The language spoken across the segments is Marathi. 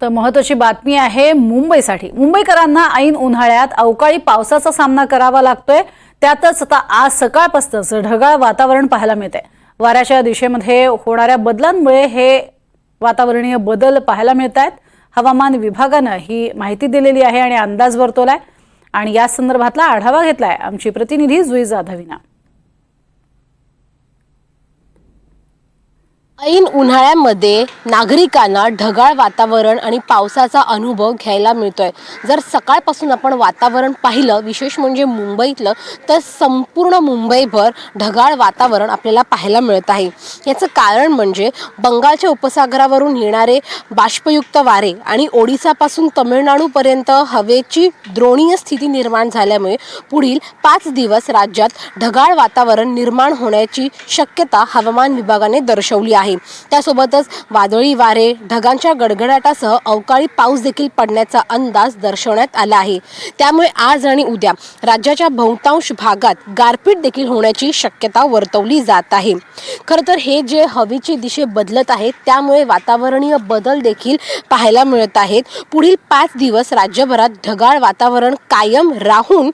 तर महत्वाची बातमी आहे मुंबईसाठी. मुंबईकरांना ऐन उन्हाळ्यात अवकाळी पावसाचा सामना करावा लागतोय. त्यातच आता आज सकाळपासूनच ढगाळ वातावरण पाहायला मिळते वाऱ्याच्या दिशेमध्ये होणाऱ्या बदलांमुळे हे वातावरणीय बदल पाहायला मिळत आहेत हवामान विभागानं ही माहिती दिलेली आहे आणि अंदाज वर्तवलाय. आणि या संदर्भातला आढावा घेतलाय आमची प्रतिनिधी जुई जाधवीना ऐन उन्हाळ्यामध्ये नागरिकांना ढगाळ वातावरण आणि पावसाचा अनुभव घ्यायला मिळतोय. जर सकाळपासून आपण वातावरण पाहिलं विशेष म्हणजे मुंबईतलं तर संपूर्ण मुंबईभर ढगाळ वातावरण आपल्याला पाहायला मिळत आहे. याचं कारण म्हणजे बंगालच्या उपसागरावरून येणारे बाष्पयुक्त वारे आणि ओडिसापासून तमिळनाडूपर्यंत हवेची द्रोणीय स्थिती निर्माण झाल्यामुळे पुढील पाच दिवस राज्यात ढगाळ वातावरण निर्माण होण्याची शक्यता हवामान विभागाने दर्शवली आहे. त्यासोबतच वादळी वारे ढगांच्या गडगडाटासह अवकाळी पाऊस देखील पडण्याचा अंदाज दर्शवण्यात आला आहे. त्यामुळे आज आणि उद्या राज्याच्या बहुतांश भागात गारपीट देखील होण्याची शक्यता वर्तवली जात आहे. खरं तर हे जे हवेची दिशे बदलत आहेत त्यामुळे वातावरणीय बदल देखील पाहायला मिळत आहेत. पुढील पाच दिवस राज्यभरात ढगाळ वातावरण कायम राहून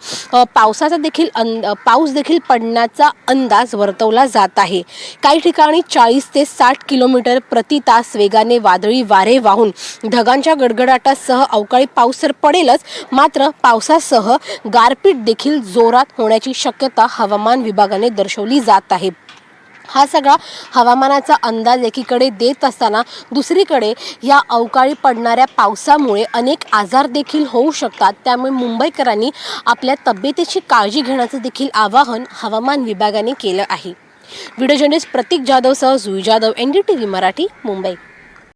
पावसाचा देखील अं पाऊस देखील पडण्याचा अंदाज वर्तवला जात आहे. काही ठिकाणी चाळीस ते साठ किलोमीटर प्रति तास वेगाने वादळी वारे वाहून ढगांच्या गडगडाटासह अवकाळी पाऊस तर पडेलच. मात्र पावसासह गारपीट देखील जोरात होण्याची शक्यता हवामान विभागाने दर्शवली जात आहे. हा सगळा हवामानाचा अंदाज एकीकडे देत असताना दुसरीकडे या अवकाळी पडणाऱ्या पावसामुळे अनेक आजार देखील होऊ शकतात. त्यामुळे मुंबईकरांनी आपल्या तब्येतीची काळजी घेण्याचं देखील आवाहन हवामान विभागाने केलं आहे. व्हिडिओ जर्नलिस्ट प्रतीक जाधवसह Jui Jadhav N D T V Marathi Mumbai